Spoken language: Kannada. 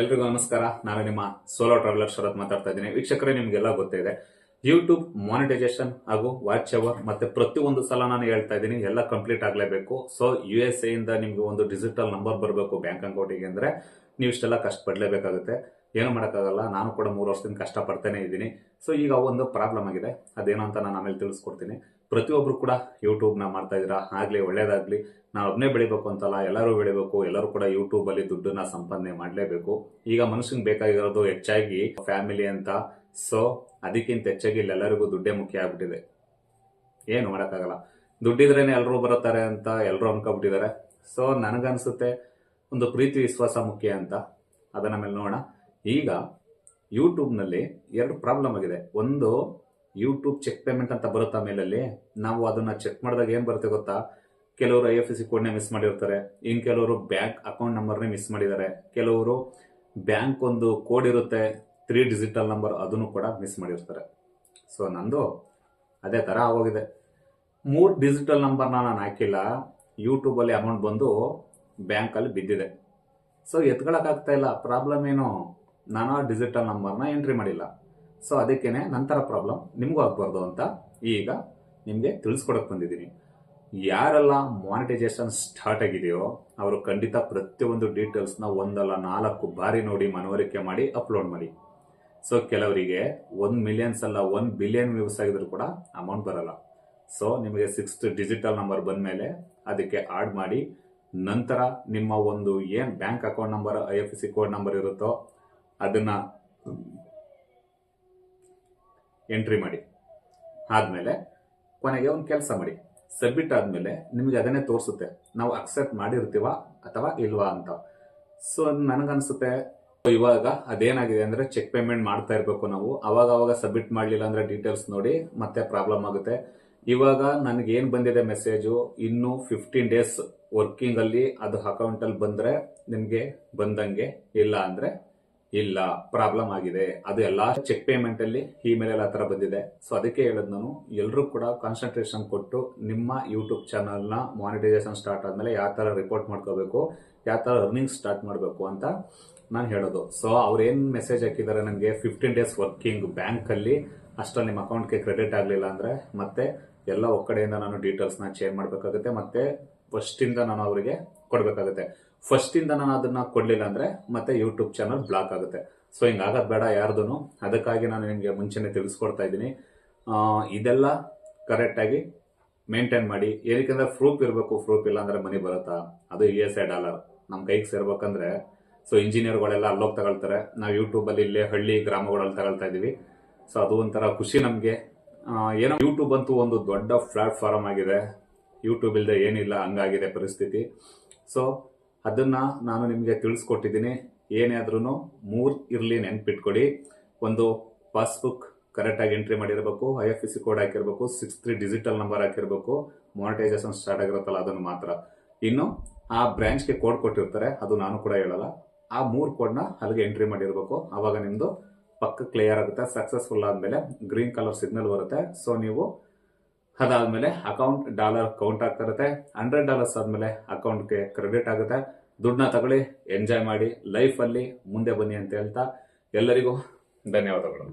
ಎಲ್ರಿಗೂ ನಮಸ್ಕಾರ. ನಾನು ನಿಮ್ಮ ಸೋಲೋ ಟ್ರಾವೆಲರ್ ಶರತ್ ಮಾತಾಡ್ತಾ ಇದ್ದೀನಿ. ವೀಕ್ಷಕರೇ ನಿಮ್ಗೆಲ್ಲ ಗೊತ್ತಿದೆ ಯೂಟ್ಯೂಬ್ ಮಾನಿಟೈಸೇಷನ್ ಹಾಗೂ ವಾಚ್ ಅವರ್ ಮತ್ತೆ ಪ್ರತಿಯೊಂದು ಸಲ ನಾನು ಹೇಳ್ತಾ ಇದ್ದೀನಿ, ಎಲ್ಲ ಕಂಪ್ಲೀಟ್ ಆಗಲೇಬೇಕು. ಸೊ ಯು ಎಸ್ ಎ ಇಂದ ನಿಮ್ಗೆ ಒಂದು ಡಿಜಿಟಲ್ ನಂಬರ್ ಬರಬೇಕು ಬ್ಯಾಂಕ್ ಅಕೌಂಟಿಗೆ ಅಂದರೆ ನೀವು ಇಷ್ಟೆಲ್ಲ ಕಷ್ಟಪಡಲೇಬೇಕಾಗುತ್ತೆ. ಏನು ಮಾಡೋಕ್ಕಾಗಲ್ಲ, ನಾನು ಕೂಡ ಮೂರು ವರ್ಷದಿಂದ ಕಷ್ಟಪಡ್ತಾನೆ ಇದ್ದೀನಿ. ಸೊ ಈಗ ಒಂದು ಪ್ರಾಬ್ಲಮ್ ಆಗಿದೆ. ಅದೇನು ಅಂತ ನಾನು ಆಮೇಲೆ ತಿಳಿಸ್ಕೊಡ್ತೀನಿ. ಪ್ರತಿಯೊಬ್ರು ಕೂಡ ಯೂಟ್ಯೂಬ್ನ ಮಾಡ್ತಾ ಇದ್ದೀರಾ? ಆಗಲಿ, ಒಳ್ಳೇದಾಗಲಿ. ನಾನು ಒಬ್ಬನೇ ಬೆಳಿಬೇಕು ಅಂತಲ್ಲ, ಎಲ್ಲರೂ ಬೆಳಿಬೇಕು. ಎಲ್ಲರೂ ಕೂಡ ಯೂಟ್ಯೂಬಲ್ಲಿ ದುಡ್ಡನ್ನ ಸಂಪಾದನೆ ಮಾಡಲೇಬೇಕು. ಈಗ ಮನುಷ್ಯನಿಗೆ ಬೇಕಾಗಿರೋದು ಹೆಚ್ಚಾಗಿ ಫ್ಯಾಮಿಲಿ ಅಂತ ಸೊ ಅದಕ್ಕಿಂತ ಹೆಚ್ಚಾಗಿ ಇಲ್ಲೆಲ್ಲರಿಗೂ ದುಡ್ಡೇ ಮುಖ್ಯ ಆಗ್ಬಿಟ್ಟಿದೆ. ಏನು ಮಾಡೋಕ್ಕಾಗಲ್ಲ. ದುಡ್ಡಿದ್ರೇನೆ ಎಲ್ಲರೂ ಬರುತ್ತಾರೆ ಅಂತ ಎಲ್ಲರೂ ಅನ್ಕೊಬಿಟ್ಟಿದ್ದಾರೆ ಸೊ ನನಗನ್ಸುತ್ತೆ ಒಂದು ಪ್ರೀತಿ, ವಿಶ್ವಾಸ ಮುಖ್ಯ ಅಂತ. ಅದನ್ನ ಮೇಲೆ ನೋಡೋಣ. ಈಗ ಯೂಟ್ಯೂಬ್ನಲ್ಲಿ ಎರಡು ಪ್ರಾಬ್ಲಮ್ ಆಗಿದೆ. ಒಂದು ಯೂಟ್ಯೂಬ್ ಚೆಕ್ ಪೇಮೆಂಟ್ ಅಂತ ಬರುತ್ತೆ ಮೇಲಲ್ಲಿ? ನಾವು ಅದನ್ನ ಚೆಕ್ ಮಾಡಿದಾಗ ಏನು ಬರುತ್ತೆ ಗೊತ್ತಾ? ಕೆಲವರು ಐ ಎಫ್ ಎಸ್ ಸಿ ಕೋಡ್ನೇ ಮಿಸ್ ಮಾಡಿರ್ತಾರೆ. ಇನ್ನು ಕೆಲವರು ಬ್ಯಾಂಕ್ ಅಕೌಂಟ್ ನಂಬರ್ನೇ ಮಿಸ್ ಮಾಡಿದ್ದಾರೆ. ಕೆಲವರು ಬ್ಯಾಂಕ್ ಒಂದು ಕೋಡ್ ಇರುತ್ತೆ. ತ್ರೀ ಡಿಜಿಟಲ್ ನಂಬರ್ ಅದನ್ನು ಕೂಡ ಮಿಸ್ ಮಾಡಿರ್ತಾರೆ. ಸೊ ನಂದು ಅದೇ ಥರ ಆಗೋಗಿದೆ. ಮೂರು ಡಿಜಿಟಲ್ ನಂಬರ್ನ ನಾನು ಹಾಕಿಲ್ಲ. ಯೂಟ್ಯೂಬಲ್ಲಿ ಅಮೌಂಟ್ ಬಂದು ಬ್ಯಾಂಕಲ್ಲಿ ಬಿದ್ದಿದೆ. ಸೊ ಎತ್ಕೊಳಕ್ಕಾಗ್ತಾ ಇಲ್ಲ. ಪ್ರಾಬ್ಲಮ್ ಏನು? ನಾನು ಡಿಜಿಟಲ್ ನಂಬರ್ನ ಎಂಟ್ರಿ ಮಾಡಿಲ್ಲ. ಸೊ ಅದಕ್ಕೇನೆ ನಂತರ ಪ್ರಾಬ್ಲಮ್ ನಿಮಗೂ ಆಗಬಾರ್ದು ಅಂತ ಈಗ ನಿಮಗೆ ತಿಳಿಸ್ಕೊಡಕ್ಕೆ ಬಂದಿದ್ದೀನಿ. ಯಾರೆಲ್ಲ ಮಾನಿಟೈಸೇಷನ್ ಸ್ಟಾರ್ಟ್ ಆಗಿದೆಯೋ, ಅವರು ಖಂಡಿತ ಪ್ರತಿಯೊಂದು ಡೀಟೇಲ್ಸ್ನ ಒಂದಲ್ಲ ನಾಲ್ಕು ಬಾರಿ ನೋಡಿ ಮನವರಿಕೆ ಮಾಡಿ ಅಪ್ಲೋಡ್ ಮಾಡಿ. ಸೊ ಕೆಲವರಿಗೆ ಒನ್ ಮಿಲಿಯನ್ಸ್ ಅಲ್ಲ ಒನ್ ಬಿಲಿಯನ್ ವ್ಯೂಸ್ ಆಗಿದ್ರು ಕೂಡ ಅಮೌಂಟ್ ಬರಲ್ಲ. ಸೊ ನಿಮಗೆ ಸಿಕ್ಸ್ತ್ ಡಿಜಿಟಲ್ ನಂಬರ್ ಬಂದ ಮೇಲೆ ಅದಕ್ಕೆ ಆಡ್ ಮಾಡಿ, ನಂತರ ನಿಮ್ಮ ಒಂದು ಏನು bank account number I F C code number ಇರುತ್ತೋ ಅದನ್ನ ಎಂಟ್ರಿ ಮಾಡಿ. ಆದಮೇಲೆ ಕೊನೆಗೆ ಒಂದು ಕೆಲಸ ಮಾಡಿ. ಸಬ್ಮಿಟ್ ಆದಮೇಲೆ ನಿಮಗೆ ಅದನ್ನೇ ತೋರಿಸುತ್ತೆ. ನಾವು ಅಕ್ಸೆಪ್ಟ್ ಮಾಡಿರ್ತೀವ ಅಥವಾ ಇಲ್ವಾ ಅಂತ. ಸೊ ನನಗನ್ಸುತ್ತೆ ಇವಾಗ ಅದೇನಾಗಿದೆ ಅಂದ್ರೆ ಚೆಕ್ ಪೇಮೆಂಟ್ ಮಾಡ್ತಾ ಇರಬೇಕು ನಾವು. ಅವಾಗ ಅವಾಗ ಸಬ್ಮಿಟ್ ಮಾಡಲಿಲ್ಲ ಅಂದ್ರೆ ಡೀಟೇಲ್ಸ್ ನೋಡಿ ಮತ್ತೆ ಪ್ರಾಬ್ಲಮ್ ಆಗುತ್ತೆ. ಇವಾಗ ನನಗೆ ಏನು ಬಂದಿದೆ ಮೆಸೇಜು ಇನ್ನು ಫಿಫ್ಟೀನ್ ಡೇಸ್ ವರ್ಕಿಂಗ್ ಅಲ್ಲಿ ಅದು ಅಕೌಂಟ್ ಅಲ್ಲಿ ಬಂದ್ರೆ ನಿಮ್ಗೆ ಬಂದಂಗೆ ಇಲ್ಲ ಅಂದ್ರೆ ಇಲ್ಲ ಪ್ರಾಬ್ಲಮ್ ಆಗಿದೆ. ಅದು ಎಲ್ಲಾ ಚೆಕ್ ಪೇಮೆಂಟ್ ಅಲ್ಲಿ ಇಮೇಲ್ ಎಲ್ಲ ತರ ಬಂದಿದೆ. ಸೊ ಅದಕ್ಕೆ ಹೇಳದ್ ನಾನು ಎಲ್ಲರೂ ಕೂಡ ಕಾನ್ಸಂಟ್ರೇಷನ್ ಕೊಟ್ಟು ನಿಮ್ಮ ಯೂಟ್ಯೂಬ್ನ ಮಾನಿಟೈಸೇಷನ್ ಸ್ಟಾರ್ಟ್ ಆದ್ಮೇಲೆ ಯಾವ ತರ ರಿಪೋರ್ಟ್ ಮಾಡ್ಕೋಬೇಕು, ಯಾವ ತರ ಅರ್ನಿಂಗ್ ಸ್ಟಾರ್ಟ್ ಮಾಡಬೇಕು ಅಂತ ನಾನು ಹೇಳೋದು. ಸೊ ಅವ್ರು ಏನ್ ಮೆಸೇಜ್ ಹಾಕಿದ್ದಾರೆ ನನಗೆ ಫಿಫ್ಟೀನ್ ಡೇಸ್ ವರ್ಕಿಂಗ್ ಬ್ಯಾಂಕ್ ಅಲ್ಲಿ ಅಷ್ಟರಲ್ಲಿ ನಿಮ್ಮ ಅಕೌಂಟ್ಗೆ ಕ್ರೆಡಿಟ್ ಆಗಲಿಲ್ಲ ಅಂದ್ರೆ ಮತ್ತೆ ಎಲ್ಲ ಒಕ್ಕಡೆಯಿಂದ ನಾನು ಡೀಟೇಲ್ಸ್ನ ಚೇಂಜ್ ಮಾಡಬೇಕಾಗುತ್ತೆ. ಮತ್ತೆ ಫಸ್ಟ್ ಇಂದ ನಾನು ಅವರಿಗೆ ಕೊಡಬೇಕಾಗುತ್ತೆ. ಫಸ್ಟ್ ಇಂದ ನಾನು ಅದನ್ನ ಕೊಡ್ಲಿಲ್ಲ ಅಂದ್ರೆ ಮತ್ತೆ ಯೂಟ್ಯೂಬ್ ಚಾನಲ್ ಬ್ಲಾಕ್ ಆಗುತ್ತೆ. ಸೊ ಹಿಂಗಾಗೋದು ಬೇಡ ಯಾರ್ದು ಅದಕ್ಕಾಗಿ ನಾನು ನಿಮಗೆ ಮುಂಚೆನೆ ತಿಳಿಸ್ಕೊಡ್ತಾ ಇದ್ದೀನಿ. ಇದೆಲ್ಲ ಕರೆಕ್ಟಾಗಿ ಮೇಂಟೈನ್ ಮಾಡಿ. ಏನಕ್ಕೆ ಪ್ರೂಫ್ ಇರಬೇಕು ಪ್ರೂಫ್ ಇಲ್ಲ ಅಂದ್ರೆ ಮನಿ ಬರುತ್ತಾ? ಅದು ಯು ಎಸ್ ಎ ಡಾಲರ್ ನಮ್ಮ ಕೈಗೆ ಸೇರ್ಬೇಕಂದ್ರೆ ಸೊ ಇಂಜಿನಿಯರ್ಗಳೆಲ್ಲ ಅಲ್ಲೋಗಿ ತಗೊಳ್ತಾರೆ. ನಾವು ಯೂಟ್ಯೂಬಲ್ಲಿ ಇಲ್ಲೇ ಹಳ್ಳಿ ಗ್ರಾಮಗಳಲ್ಲಿ ತಗೊಳ್ತಾ ಇದ್ದೀವಿ. ಸೊ ಅದು ಒಂಥರ ಖುಷಿ ನಮಗೆ. ಏನೋ ಯೂಟ್ಯೂಬ್ ಅಂತೂ ಒಂದು ದೊಡ್ಡ ಪ್ಲಾಟ್ಫಾರ್ಮ್ ಆಗಿದೆ. ಯೂಟ್ಯೂಬ್ ಇಲ್ಲದೆ ಏನಿಲ್ಲ, ಹಂಗಾಗಿದೆ ಪರಿಸ್ಥಿತಿ. ಸೊ ಅದನ್ನು ನಾನು ನಿಮಗೆ ತಿಳಿಸ್ಕೊಟ್ಟಿದ್ದೀನಿ. ಏನೇ ಆದ್ರೂ ಮೂರ್ ಇರ್ಲಿ ನೆನ್ಪಿಟ್ಕೊಡಿ. ಒಂದು ಪಾಸ್ಬುಕ್ ಕರೆಕ್ಟಾಗಿ ಎಂಟ್ರಿ ಮಾಡಿರಬೇಕು ಐ ಎಫ್ ಸಿ ಕೋಡ್ ಹಾಕಿರ್ಬೇಕು ಸಿಕ್ಸ್ ತ್ರೀ ಡಿಜಿಟಲ್ ನಂಬರ್ ಹಾಕಿರಬೇಕು ಮಾನಿಟೈಸೇಷನ್ ಸ್ಟಾರ್ಟ್ ಆಗಿರುತ್ತಲ್ಲ, ಅದನ್ನು ಮಾತ್ರ. ಇನ್ನು ಆ ಬ್ರಾಂಚ್ಗೆ ಕೋಡ್ ಕೊಟ್ಟಿರ್ತಾರೆ, ಅದು ನಾನು ಕೂಡ ಹೇಳಲ್ಲ. ಆ ಮೂರು ಕೋಡ್ನ ಅಲ್ಲಿಗೆ ಎಂಟ್ರಿ ಮಾಡಿರಬೇಕು. ಆವಾಗ ನಿಮ್ಮದು ಪಕ್ಕ ಕ್ಲಿಯರ್ ಆಗುತ್ತೆ ಸಕ್ಸಸ್ಫುಲ್ ಆದ್ಮೇಲೆ ಗ್ರೀನ್ ಕಲರ್ ಸಿಗ್ನಲ್ ಬರುತ್ತೆ. ಸೊ ನೀವು ಅದಾದ್ಮೇಲೆ ಅಕೌಂಟ್ ಡಾಲರ್ ಕೌಂಟ್ ಆಗ್ತಾ ಇರುತ್ತೆ. ಹಂಡ್ರೆಡ್ ಡಾಲರ್ಸ್ ಆದ್ಮೇಲೆ ಅಕೌಂಟ್ಗೆ ಕ್ರೆಡಿಟ್ ಆಗುತ್ತೆ. ದುಡ್ಡನ್ನ ತಗೊಳ್ಳಿ ಎಂಜಾಯ್ ಮಾಡಿ ಲೈಫಲ್ಲಿ ಮುಂದೆ ಬನ್ನಿ ಅಂತ ಹೇಳ್ತಾ ಎಲ್ಲರಿಗೂ ಧನ್ಯವಾದಗಳು.